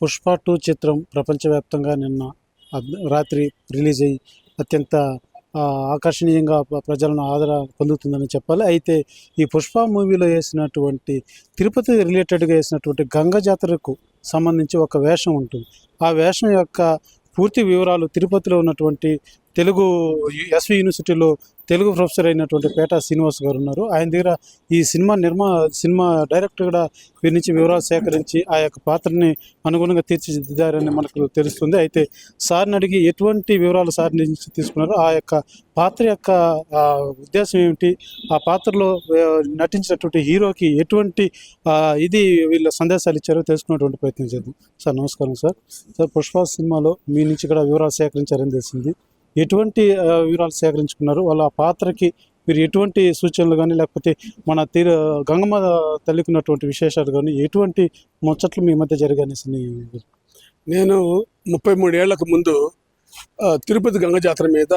Pushpa two చిత్రం ప్రపంచవ్యాప్తంగా నిన్న రాత్రి రిలీజ్ అయ్యి అత్యంత ఆకర్షణీయంగా ప్రజలను ఆదర పొందుతుందని చెప్పాలి. అయితే ఈ పుష్ప మూవీలో వేసినటువంటి తిరుపతి రిలేటెడ్గా వేసినటువంటి గంగ జాతరకు సంబంధించి ఒక వేషం ఉంటుంది. ఆ వేషం యొక్క పూర్తి వివరాలు తిరుపతిలో ఉన్నటువంటి తెలుగు ఎస్వి యూనివర్సిటీలో తెలుగు ప్రొఫెసర్ అయినటువంటి పేట శ్రీనివాస్ గారు ఉన్నారు. ఆయన దగ్గర ఈ సినిమా నిర్మా సినిమా డైరెక్టర్ కూడా వీరి నుంచి వివరాలు సేకరించి ఆ యొక్క పాత్రని అనుగుణంగా తీర్చిదిద్దారని మనకు తెలుస్తుంది. అయితే సార్ని అడిగి ఎటువంటి వివరాలు సార్ నుంచి తీసుకున్నారు ఆ యొక్క పాత్ర యొక్క ఉద్దేశం ఏమిటి ఆ పాత్రలో నటించినటువంటి హీరోకి ఎటువంటి ఇది వీళ్ళ సందేశాలు ఇచ్చారో తెలుసుకునేటువంటి ప్రయత్నం చేద్దాం. సార్ నమస్కారం సార్. సార్ పుష్ప సినిమాలో మీ నుంచి కూడా వివరాలు సేకరించారని తెలిసింది. ఎటువంటి వివరాలు సేకరించుకున్నారు? వాళ్ళ పాత్రకి మీరు ఎటువంటి సూచనలు కానీ లేకపోతే మన తీర గంగమ్మ తల్లికున్నటువంటి విశేషాలు కానీ ఎటువంటి ముచ్చట్లు మీ మధ్య జరిగానే నేను ముప్పై మూడేళ్ళకు ముందు తిరుపతి గంగ జాతర మీద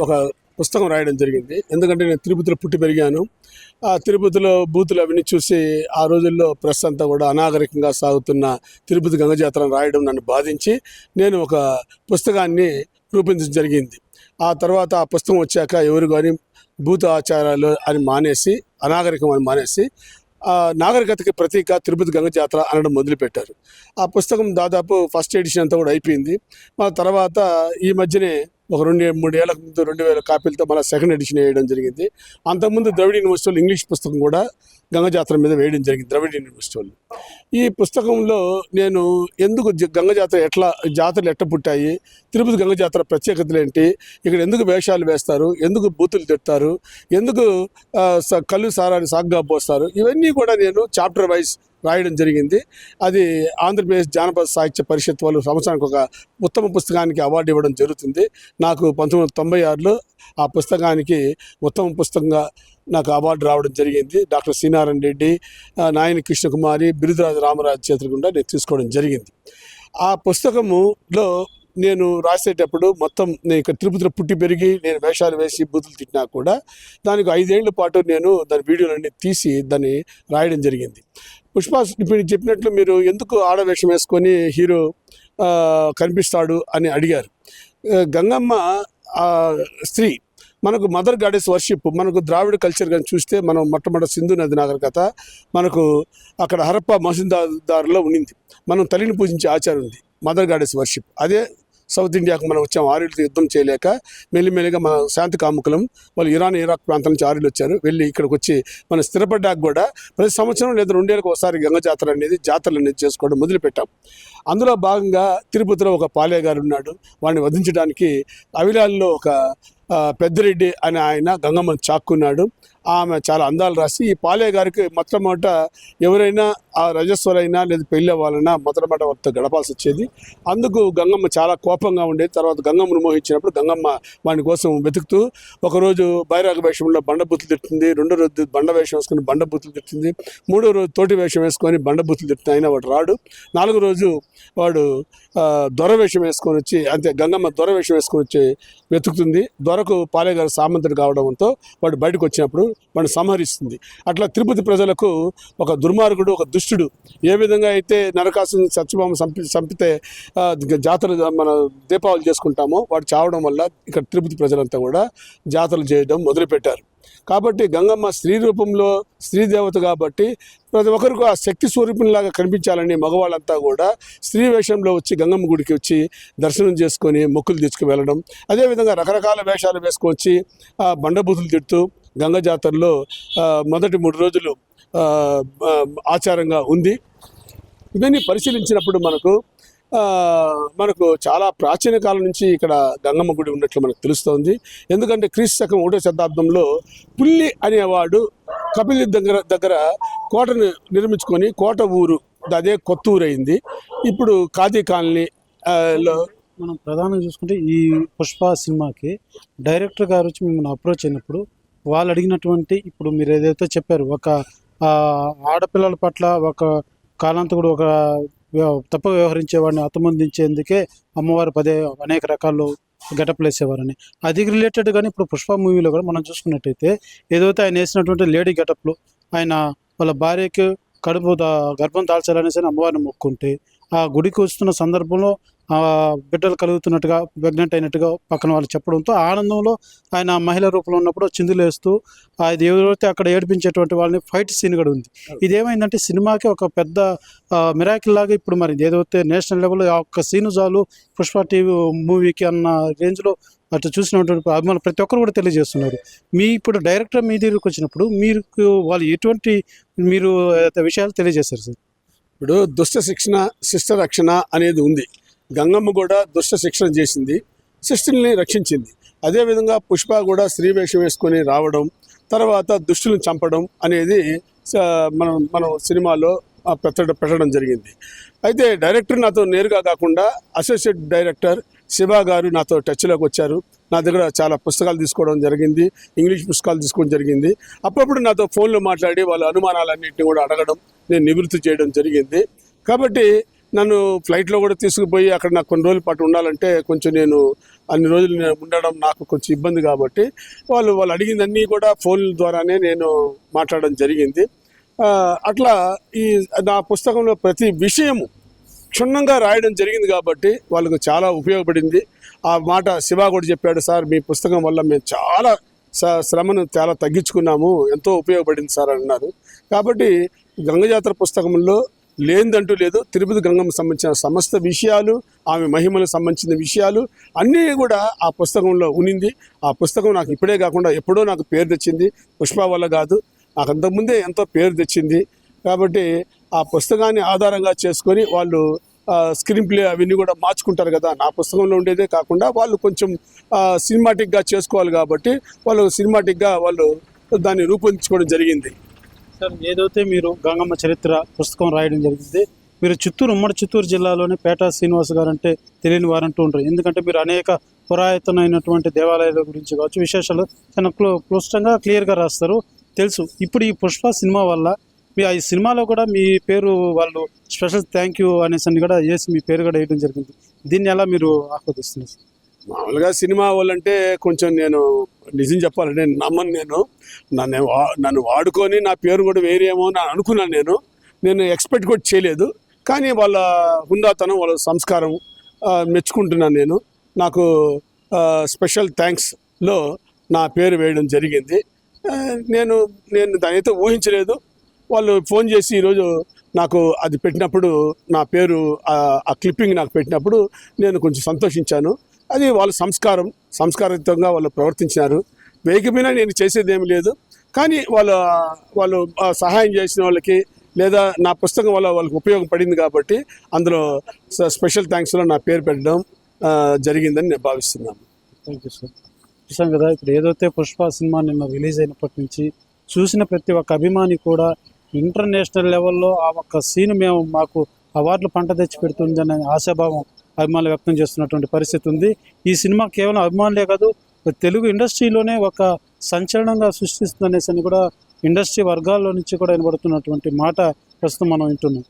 ఒక పుస్తకం రాయడం జరిగింది. ఎందుకంటే నేను తిరుపతిలో పుట్టి పెరిగాను. ఆ తిరుపతిలో బూతులు అవన్నీ చూసి ఆ రోజుల్లో ప్రెస్ అంతా కూడా అనాగరికంగా సాగుతున్న తిరుపతి గంగ జాతరను రాయడం నన్ను బాధించి నేను ఒక పుస్తకాన్ని రూపొందించడం జరిగింది. ఆ తర్వాత ఆ పుస్తకం వచ్చాక ఎవరు కానీ భూత ఆచారాలు అని మానేసి అనాగరికం అని మానేసి ఆ నాగరికతకి ప్రతీక తిరుపతి గంగ జాతర అనడం మొదలుపెట్టారు. ఆ పుస్తకం దాదాపు ఫస్ట్ ఎడిషన్ అంతా కూడా అయిపోయింది. మన తర్వాత ఈ మధ్యనే ఒక రెండు మూడు ముందు రెండు వేల కాపీలతో మన సెకండ్ ఎడిషన్ వేయడం జరిగింది. అంతకుముందు ద్రవిడ యూనివర్సిటీలో ఇంగ్లీష్ పుస్తకం కూడా గంగజాతర మీద వేయడం జరిగింది ద్రవిడ యూనివర్సిటీ ఈ పుస్తకంలో నేను ఎందుకు జ- ఎట్లా జాతరలు ఎట్ట పుట్టాయి తిరుపతి గంగజాతర ప్రత్యేకతలు ఏంటి ఇక్కడ ఎందుకు వేషాలు వేస్తారు ఎందుకు బూతులు తిడతారు ఎందుకు స- కళ్ళు సారాన్ని సాగ్గా పోస్తారు ఇవన్నీ కూడా నేను చాప్టర్ వైజ్ రాయడం జరిగింది. అది ఆంధ్రప్రదేశ్ జానపద సాహిత్య పరిషత్ వాళ్ళు సంవత్సరానికి ఒక ఉత్తమ పుస్తకానికి అవార్డు ఇవ్వడం జరుగుతుంది. నాకు పంతొమ్మిది వందల తొంభై ఆరులో ఆ పుస్తకానికి ఉత్తమ పుస్తకంగా నాకు అవార్డు రావడం జరిగింది. డాక్టర్ శ్రీనారాయణ రెడ్డి నాయని కృష్ణకుమారి బిరుదరాజు రామరాజు చేతుల గుండా నేను తీసుకోవడం జరిగింది. ఆ పుస్తకములో నేను రాసేటప్పుడు మొత్తం నేను ఇక్కడ తిరుపతిలో పుట్టి పెరిగి నేను వేషాలు వేసి బూతులు తిట్టినా కూడా దానికి ఐదేళ్ళ పాటు నేను దాని వీడియోలన్నీ తీసి దాన్ని రాయడం జరిగింది. పుష్ప ఇప్పుడు చెప్పినట్లు మీరు ఎందుకు ఆడవేషం వేసుకొని హీరో కనిపిస్తాడు అని అడిగారు. గంగమ్మ స్త్రీ మనకు మదర్ గాడెస్ వర్షిప్ మనకు ద్రావిడ కల్చర్ కానీ చూస్తే మనం మొట్టమొదటి సింధు నది నాగరికత మనకు అక్కడ హరప్ప మసీదారులో ఉండింది మనం తల్లిని పూజించే ఆచారం ఉంది మదర్ గాడెస్ వర్షిప్. అదే సౌత్ ఇండియాకు మనం వచ్చాం. ఆర్యులతో యుద్ధం చేయలేక మెల్లిమెల్లిగా మన శాంతి కాముకులం వాళ్ళు ఇరాన్ ఇరాక్ ప్రాంతం నుంచి ఆర్యులు వచ్చారు. వెళ్ళి ఇక్కడికి వచ్చి మనం స్థిరపడ్డాక కూడా ప్రతి సంవత్సరం లేదా రెండేళ్ళకి ఒకసారి గంగ జాతర అనేది జాతరలు అనేది చేసుకోవడం మొదలుపెట్టాం. అందులో భాగంగా తిరుపతిలో ఒక పాలే గారు ఉన్నాడు. వాడిని వధించడానికి అవిలాల్లో ఒక పెద్దరెడ్డి పెద్దిరెడ్డి అనే ఆయన గంగమ్మని చాక్కున్నాడు. ఆమె చాలా అందాలు రాసి ఈ పాలే గారికి మొట్టమొదట ఎవరైనా ఆ రజస్వరైనా లేదా పెళ్ళి అవ్వాలన్నా మొట్టమొదట వాళ్ళతో గడపాల్సి వచ్చేది. అందుకు గంగమ్మ చాలా కోపంగా ఉండేది. తర్వాత గంగమ్మను మోహించినప్పుడు గంగమ్మ వాని కోసం వెతుకుతూ ఒకరోజు బైరాగ వేషంలో బండబూతులు తిట్టింది. రెండో రోజు బండ వేషం వేసుకొని బండబూతులు తిట్టింది. మూడో రోజు తోటి వేషం వేసుకొని బండబూతులు తిట్టిన అయినా వాడు రాడు. నాలుగో రోజు వాడు దొర వేషం వేసుకొని వచ్చి అంతే గంగమ్మ దొర వేషం వేసుకొని వచ్చి వెతుకుతుంది. దొరకు పాలేగారు సామంతుడు కావడంతో వాడు బయటకు వచ్చినప్పుడు వాడిని సంహరిస్తుంది. అట్లా తిరుపతి ప్రజలకు ఒక దుర్మార్గుడు ఒక దుష్టుడు ఏ విధంగా అయితే నరకాసుని సత్యభామ చంపి చంపితే జాతర మన దీపావళి చేసుకుంటామో వాడు చావడం వల్ల ఇక్కడ తిరుపతి ప్రజలంతా కూడా జాతరలు చేయడం మొదలుపెట్టారు. కాబట్టి గంగమ్మ స్త్రీ రూపంలో స్త్రీ దేవత కాబట్టి ప్రతి ఒక్కరికి ఆ శక్తి స్వరూపంలాగా కనిపించాలని మగవాళ్ళంతా కూడా స్త్రీ వేషంలో వచ్చి గంగమ్మ గుడికి వచ్చి దర్శనం చేసుకొని మొక్కులు తీసుకు వెళ్ళడం అదేవిధంగా రకరకాల వేషాలు వేసుకొచ్చి ఆ బండబూతులు తిడుతూ గంగ జాతరలో మొదటి మూడు రోజులు ఆచారంగా ఉంది. ఇవన్నీ పరిశీలించినప్పుడు మనకు మనకు చాలా ప్రాచీన కాలం నుంచి ఇక్కడ గంగమ్మ గుడి ఉన్నట్లు మనకు తెలుస్తోంది. ఎందుకంటే క్రీస్తు శకం ఒకటో శతాబ్దంలో పుల్లి అనేవాడు కపిలి దగ్గర దగ్గర కోటను నిర్మించుకొని కోట ఊరు అదే కొత్త ఊరు అయింది ఇప్పుడు ఖాదీ కాలనీ లో మనం ప్రధానంగా చూసుకుంటే ఈ పుష్ప సినిమాకి డైరెక్టర్ గారు వచ్చి మిమ్మల్ని అప్రోచ్ అయినప్పుడు వాళ్ళు అడిగినటువంటి ఇప్పుడు మీరు ఏదైతే చెప్పారు ఒక ఆడపిల్లల పట్ల ఒక కాలాంతకుడు ఒక తప్పు వ్యవహరించేవాడిని అతమందించేందుకే అమ్మవారు పదే అనేక రకాలు గెటప్లు వేసేవారని. అది రిలేటెడ్ కానీ ఇప్పుడు పుష్ప మూవీలో కూడా మనం చూసుకున్నట్టయితే ఏదైతే ఆయన వేసినటువంటి లేడీ గెటప్లు ఆయన వాళ్ళ భార్యకి కడుపు దా- గర్భం దాల్చాలనేసి అమ్మవారిని మొక్కుంటే ఆ గుడికి వస్తున్న సందర్భంలో బిడ్డలు కలుగుతున్నట్టుగా ప్రెగ్నెంట్ అయినట్టుగా పక్కన వాళ్ళు చెప్పడంతో ఆనందంలో ఆయన మహిళ రూపంలో ఉన్నప్పుడు చిందులేస్తూ అది ఎవరైతే అక్కడ ఏడిపించేటువంటి వాళ్ళని ఫైట్ సీన్ కూడా ఉంది. ఇదేమైందంటే సినిమాకి ఒక పెద్ద మిరాకిల్ లాగా ఇప్పుడు మరి ఏదైతే నేషనల్ లెవెల్లో ఆ ఒక్క సీను చాలు పుష్ప టీవీ మూవీకి అన్న రేంజ్లో అటు చూసినటువంటి అభిమానులు ప్రతి ఒక్కరు కూడా తెలియజేస్తున్నారు. మీ ఇప్పుడు డైరెక్టర్ మీ దగ్గరికి వచ్చినప్పుడు మీరు వాళ్ళు ఎటువంటి మీరు విషయాలు తెలియజేశారు సార్? ఇప్పుడు దుష్ట శిక్షణ శిష్ట రక్షణ అనేది ఉంది. గంగమ్మ కూడా దుష్ట శిక్షణ చేసింది శిష్టుల్ని రక్షించింది. అదేవిధంగా పుష్ప కూడా స్త్రీ వేషం వేసుకొని రావడం తర్వాత దుష్టులను చంపడం అనేది మనం మనం సినిమాలో పెట్టడం పెట్టడం జరిగింది. అయితే డైరెక్టర్ నాతో నేరుగా కాకుండా అసోసియేట్ డైరెక్టర్ శివ గారు నాతో టచ్లోకి వచ్చారు. నా దగ్గర చాలా పుస్తకాలు తీసుకోవడం జరిగింది ఇంగ్లీష్ పుస్తకాలు తీసుకోవడం జరిగింది. అప్పుడప్పుడు నాతో ఫోన్లో మాట్లాడి వాళ్ళ అనుమానాలన్నింటినీ కూడా అడగడం నేను నివృత్తి చేయడం జరిగింది. కాబట్టి నన్ను ఫ్లైట్లో కూడా తీసుకుపోయి అక్కడ నాకు కొన్ని రోజుల పాటు ఉండాలంటే కొంచెం నేను అన్ని రోజులు నేను ఉండడం నాకు కొంచెం ఇబ్బంది కాబట్టి వాళ్ళు వాళ్ళు అడిగిందన్నీ కూడా ఫోన్ల ద్వారానే నేను మాట్లాడడం జరిగింది. అట్లా ఈ నా పుస్తకంలో ప్రతి విషయము క్షుణ్ణంగా రాయడం జరిగింది కాబట్టి వాళ్ళకు చాలా ఉపయోగపడింది. ఆ మాట శివ కూడా చెప్పాడు సార్ మీ పుస్తకం వల్ల మేము చాలా స- శ్రమను చాలా తగ్గించుకున్నాము ఎంతో ఉపయోగపడింది సార్ అన్నారు. కాబట్టి గంగజాతర పుస్తకంలో లేనిదంటూ లేదు. తిరుపతి గంగమ్మ సంబంధించిన సమస్త విషయాలు ఆమె మహిమలకు సంబంధించిన విషయాలు అన్నీ కూడా ఆ పుస్తకంలో ఉనింది. ఆ పుస్తకం నాకు ఇప్పుడే కాకుండా ఎప్పుడో నాకు పేరు తెచ్చింది. పుష్ప వల్ల కాదు. నాకు అంతకుముందే ఎంతో పేరు తెచ్చింది. కాబట్టి ఆ పుస్తకాన్ని ఆధారంగా చేసుకొని వాళ్ళు స్క్రీన్ ప్లే అవన్నీ కూడా మార్చుకుంటారు కదా. నా పుస్తకంలో ఉండేదే కాకుండా వాళ్ళు కొంచెం సినిమాటిక్గా చేసుకోవాలి కాబట్టి వాళ్ళు సినిమాటిక్గా వాళ్ళు దాన్ని రూపొందించుకోవడం జరిగింది. సార్ ఏదైతే మీరు గంగమ్మ చరిత్ర పుస్తకం రాయడం జరిగింది మీరు చిత్తూరు ఉమ్మడి చిత్తూరు జిల్లాలోని పేటా శ్రీనివాస్ గారు అంటే తెలియని వారంటూ ఉంటారు. ఎందుకంటే మీరు అనేక పురాతనమైనటువంటి దేవాలయాల గురించి కావచ్చు విశేషాలు చాలా క్లో క్లుష్టంగా క్లియర్గా రాస్తారు. తెలుసు. ఇప్పుడు ఈ పుష్ప సినిమా వల్ల మీ ఈ సినిమాలో కూడా మీ పేరు వాళ్ళు స్పెషల్ థ్యాంక్ యూ అనేసి కూడా వేసి మీ పేరు కూడా వేయడం జరిగింది. దీన్ని ఎలా మీరు ఆహ్వాదిస్తున్నారు మామూలుగా సినిమా వాళ్ళంటే కొంచెం నేను నిజం చెప్పాలంటే నేను నమ్మను నేను. నన్ను వా- నన్ను వాడుకొని నా పేరు కూడా వేరేమో అని అనుకున్నాను నేను. నేను ఎక్స్పెక్ట్ కూడా చేయలేదు. కానీ వాళ్ళ హుందాతనం వాళ్ళ సంస్కారం మెచ్చుకుంటున్నాను నేను. నాకు స్పెషల్ థ్యాంక్స్లో నా పేరు వేయడం జరిగింది. నేను నేను దానైతే ఊహించలేదు. వాళ్ళు ఫోన్ చేసి ఈరోజు నాకు అది పెట్టినప్పుడు నా పేరు ఆ క్లిప్పింగ్ నాకు పెట్టినప్పుడు నేను కొంచెం సంతోషించాను. అది వాళ్ళ సంస్కారం సంస్కారయుతంగా వాళ్ళు ప్రవర్తించినారు. వేగమైన నేను చేసేది ఏమి లేదు. కానీ వాళ్ళ వాళ్ళు సహాయం చేసిన వాళ్ళకి లేదా నా పుస్తకం వల్ల వాళ్ళకి ఉపయోగపడింది కాబట్టి అందులో స్పెషల్ థ్యాంక్స్లో నా పేరు పెట్టడం జరిగిందని నేను భావిస్తున్నాను. థ్యాంక్ యూ సార్ చూసాం కదా ఇప్పుడు ఏదైతే పుష్ప సినిమా నిన్న రిలీజ్ అయినప్పటి నుంచి చూసిన ప్రతి ఒక్క అభిమాని కూడా ఇంటర్నేషనల్ లెవెల్లో ఆ ఒక్క సీన్ మేము మాకు అవార్డులు పంట తెచ్చి పెడుతుందనే ఆశాభావం అభిమానులు వ్యక్తం చేస్తున్నటువంటి పరిస్థితి ఉంది. ఈ సినిమా కేవలం అభిమానులే కాదు తెలుగు ఇండస్ట్రీలోనే ఒక సంచలనంగా సృష్టిస్తుందనేసి అని కూడా ఇండస్ట్రీ వర్గాల్లో నుంచి కూడా వినబడుతున్నటువంటి మాట ప్రస్తుతం మనం వింటున్నాం.